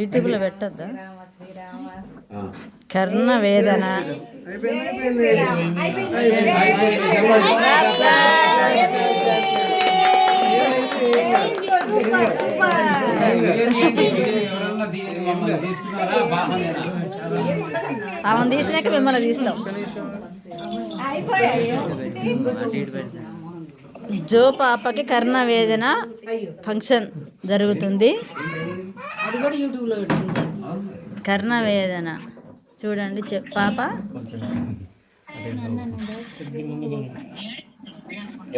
యూట్యూబ్లో పెట్టద్దా? ఆ. కర్ణ వేదన. ఆమె తీసినాక మిమ్మల్ని తీస్తాం. జో పాపకి కర్ణ వేదన ఫంక్షన్ జరుగుతుంది. అది కూడా యూట్యూబ్లో పెట్టింది కర్ణ వేదన. చూడండి చెప్ పాప.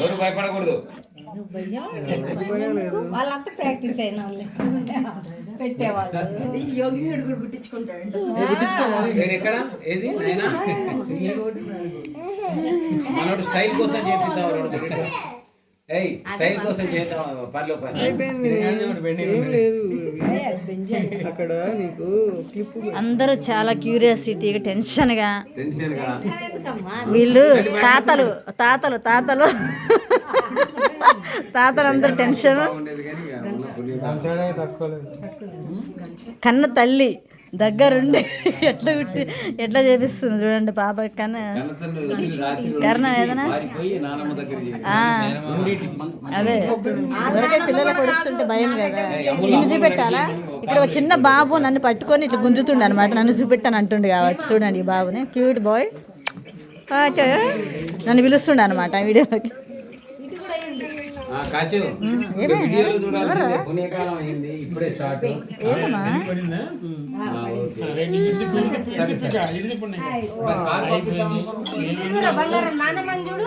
ఎవరు భయపడకూడదు? వాళ్ళంతా ప్రాక్టీస్ అయిన వాళ్ళే. పెట్టేవాళ్ళు. యోగి కూడా ఎక్కడ? ఏది? నాయనా మనోడు స్టైల్ కోసం చేపిద్దాం స్టైల్ కోసం చేద్దాం. పనిలో పని అక్కడ నీకు క్లిప్ అందరూ చాలా క్యూరియాసిటీగా టెన్షన్గా. టెన్షన్గా వీళ్ళు తాతలు తాతలు తాతలు. తాతలు అందరూ టెన్షన్. కన్న తల్లి. దగ్గరుండి ఎట్లా కుట్టి ఎట్లా చేపిస్తుంది చూడండి పాప కన్న. కన్నతల్లి ఆ, అదే. ఎవరికే పిల్లలు పొడుస్తుంటే భయం కదా. నిన్ను చూపెట్టాలా? ఇక్కడ ఒక చిన్న బాబు నన్ను పట్టుకొని ఇట్లా గుంజుతుండే అనమాట నన్ను చూపెట్టాను అంటుండు కావచ్చు. చూడండి ఈ బాబుని. Cute boy. నన్ను పిలుస్తుండే అనమాట వీడియోకి ఇప్పుడే స్టార్ట్. ఏంటమ్మా బంగారం నాన్నమ్మని చూడు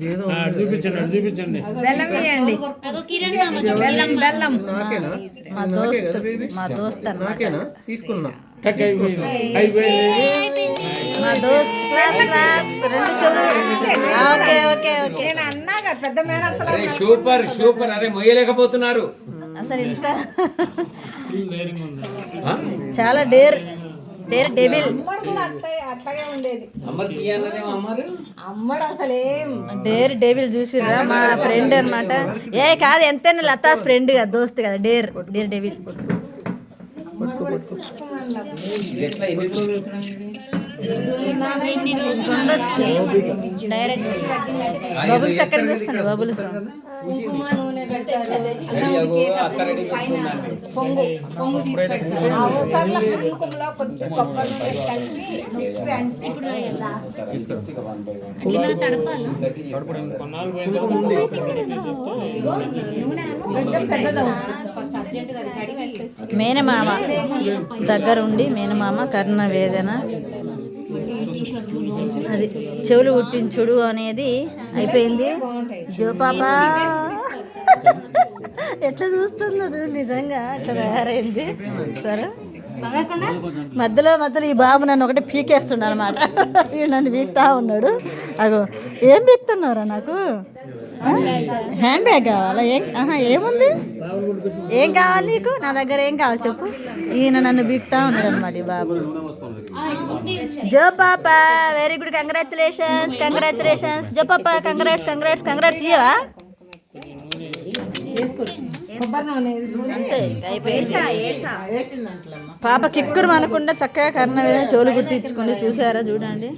చూపించండి చూపించండి. బెల్లం వేయండి. బెల్లం బెల్లం. నాకేనా? మా దోస్త్ మా దోస్త్ అన్నమాట నాకేనా? తీసుకున్నా. టక్ అయిపోయింది. అయిపోయింది. మా దోస్త్ క్లాప్ క్లాప్స్ రెండు చెవులు. Okay okay okay. అన్నాగా పెద్ద మేనత్తలు అరే సూపర్ సూపర్. అరే మొయ్యలేకపోతున్నారు. అసలు ఇంత? చాలా డేర్. డేర్ డెవిల్ అమ్మడు కూడా అట్టే అట్టగే ఉండేది. అమ్మడు అసలేం డేర్ డేవిల్ చూసిర్రా. మా ఫ్రెండ్ అన్నమాట. ఏ కాదు ఎంతైనా లతాస్ ఫ్రెండ్ కదా దోస్త్ కదా డేర్ డేర్ డెవిల్ బబుల్ ఎట్లా ఎన్ని బబుల్ నూనె పొంగు పొంగు తీసి ఆ కుంకుమలో కొబ్బరి నూనె కలిపి నొప్పి అంటే మేనమామ దగ్గరుండి మేనమామ కర్ణ వేదన అది చెవులు కుట్టించుడు అనేది అయిపోయింది. జో ఎట్లా చూస్తుందో చూడు నిజంగా అట్లా తయారైంది. సరే. మధ్యలో మధ్యలో ఈ బాబు నన్ను ఒకటి పీకేస్తుండ అనమాట వీడు నన్ను పీకుతా ఉన్నాడు. అగో ఏం పీకుతున్నారా నాకు? హ్యాండ్ బ్యాగ్ కావాలా? ఏం ఆహా ఏముంది? ఏం కావాలి నీకు? నా దగ్గర ఏం కావాలి చెప్పు. ఈయన నన్ను బీక్తా ఉన్నాడు అనమాట ఈ బాబు. జో పాప very good congratulations congratulations Jo పాప కంగ్రాట్స్ కంగ్రాట్స్ కంగ్రాట్స్ ఇయ్యవా? పాప కిక్కురు అనకుండా చక్కగా కర్ణ చెవులు గుట్టించుకుంది చూసారా చూడండి.